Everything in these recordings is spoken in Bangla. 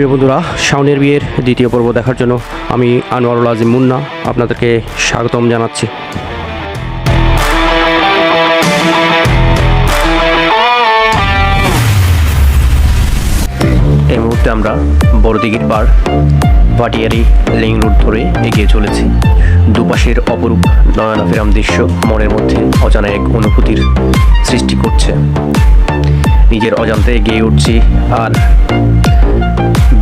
প্রিয় বন্ধুরা, শাওনের বিয়ের দ্বিতীয় পর্ব দেখার জন্য আমি আনোয়ারুল আজিম মুন্না আপনাদেরকে স্বাগতম জানাচ্ছি। এই মুহূর্তে আমরা বড়দিঘির পার ভাটিয়ারি লিং রোড ধরে এগিয়ে চলেছি। দুপাশের অপরূপ নয়নাফেরাম দৃশ্য মনের মধ্যে অজানা এক অনুভূতির সৃষ্টি করছে। নিজের অজান্তে এগিয়ে উঠছি আর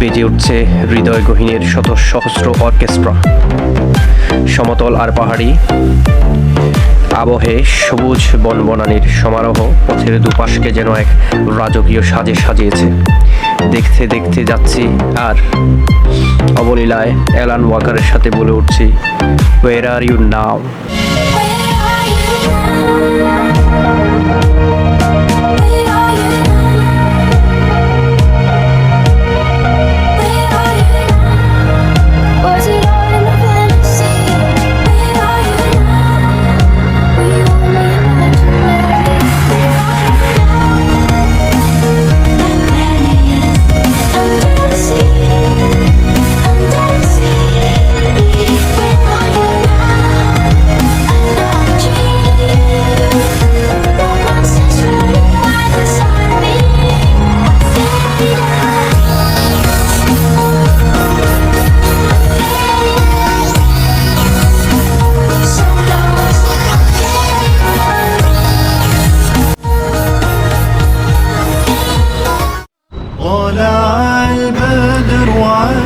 বেজে উঠছে হৃদয় গহীনের শত সহস্র অর্কেস্ট্রা। সমতল আর পাহাড়ি, আবহে সবুজ বনবনানির সমারোহ পথের দুপাশকে যেন এক রাজকীয় সাজে সাজিয়েছে। দেখতে দেখতে যাচ্ছি আর অবলীলায় অ্যালান ওয়াকারের সাথে বলে উঠছি ওয়ের আর ইউ নাও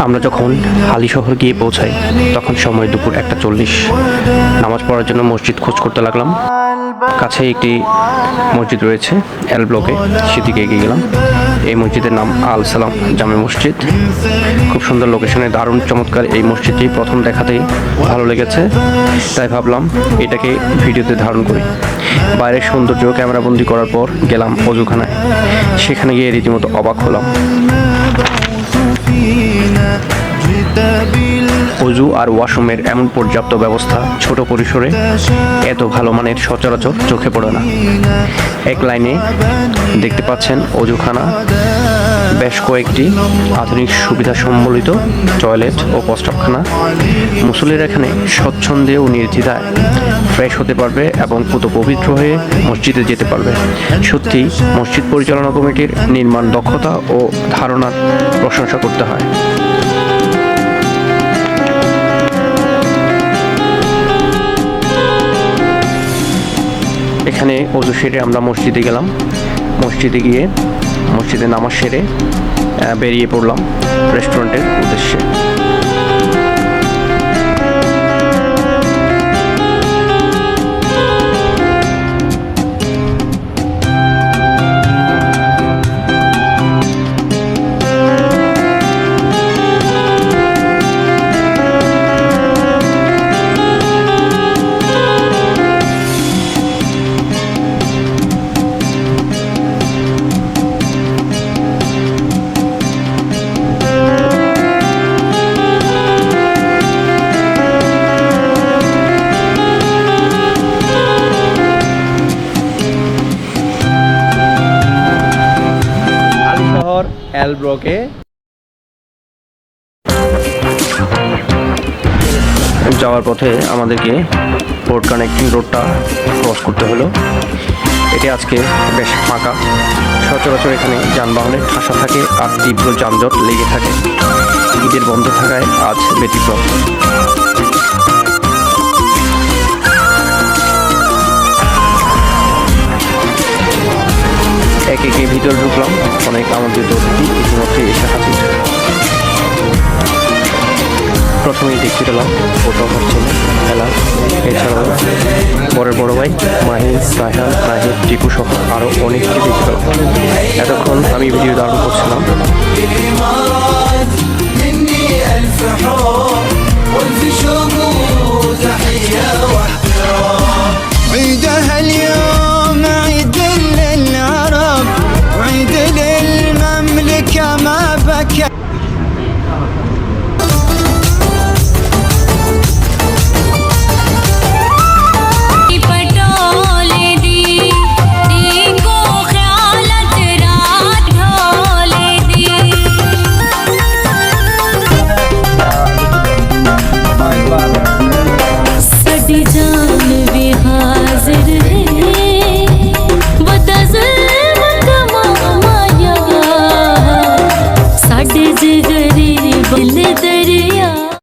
আমরা যখন হালি শহর গিয়ে পৌঁছাই, তখন সময় দুপুর একটা চল্লিশ। নামাজ পড়ার জন্য মসজিদ খোঁজ করতে লাগলাম। কাছে একটি মসজিদ রয়েছে, এল ব্লকে, সেদিকে এগিয়ে গেলাম। এই মসজিদের নাম আল সালাম জামে মসজিদ। খুব সুন্দর লোকেশনে দারুণ চমৎকার এই মসজিদটি প্রথম দেখাতেই ভালো লেগেছে। তাই ভাবলাম, এটাকে ভিডিওতে ধারণ করি। বাইরের সৌন্দর্য, ক্যামেরাবন্দি করার পর গেলাম অজুখানায়। সেখানে গিয়ে রীতিমতো অবাক হলাম। অজু আর ওয়াশরুমের এমন পর্যাপ্ত ব্যবস্থা ছোট পরিসরে এত ভালো মানের সচরাচর চোখে পড়ে না। এক লাইনে দেখতে পাচ্ছেন অজুখানা, বেশ কয়েকটি আধুনিক সুবিধা সম্বলিত টয়লেট ও প্রস্রাবখানা। মুসলির এখানে স্বচ্ছন্দে ও নির্দ্বিধায় ফ্রেশ হতে পারবে এবং পুত পবিত্র হয়ে মসজিদে যেতে পারবে। সত্যি, মসজিদ পরিচালনা কমিটির নির্মাণ দক্ষতা ও ধারণার প্রশংসা করতে হয়। এখানে অজু সেরে আমরা মসজিদে গেলাম। মসজিদে গিয়ে মসজিদে নামাজ সেরে বেরিয়ে পড়লাম রেস্টুরেন্টের উদ্দেশ্যে। ব্লকে যাওয়ার পথে আমাদেরকে রোড কানেক্টিং রোডটা ক্রস করতে হলো। এটি আজকে বেশ ফাঁকা। সচরাচর এখানে যানবাহনের ঠাসা থাকে, আর তীব্র যানজট লেগে থাকে। ঈদের বন্ধ থাকায় আজ ব্যতিক্রম। এক একে ভিতরে ঢুকলাম। অনেক আমন্ত্রিত অতিথি ইতিমধ্যে এসে হাজির। প্রথমেই দেখতে পেলাম প্রথম হচ্ছে খেলা। এছাড়াও বড়ের বড় ভাই মাহিন সাহান নাহিদ টিপু সহ আরও অনেককে দেখতে পেলাম। এতক্ষণ আমি ভিডিও ধারণ করছিলাম।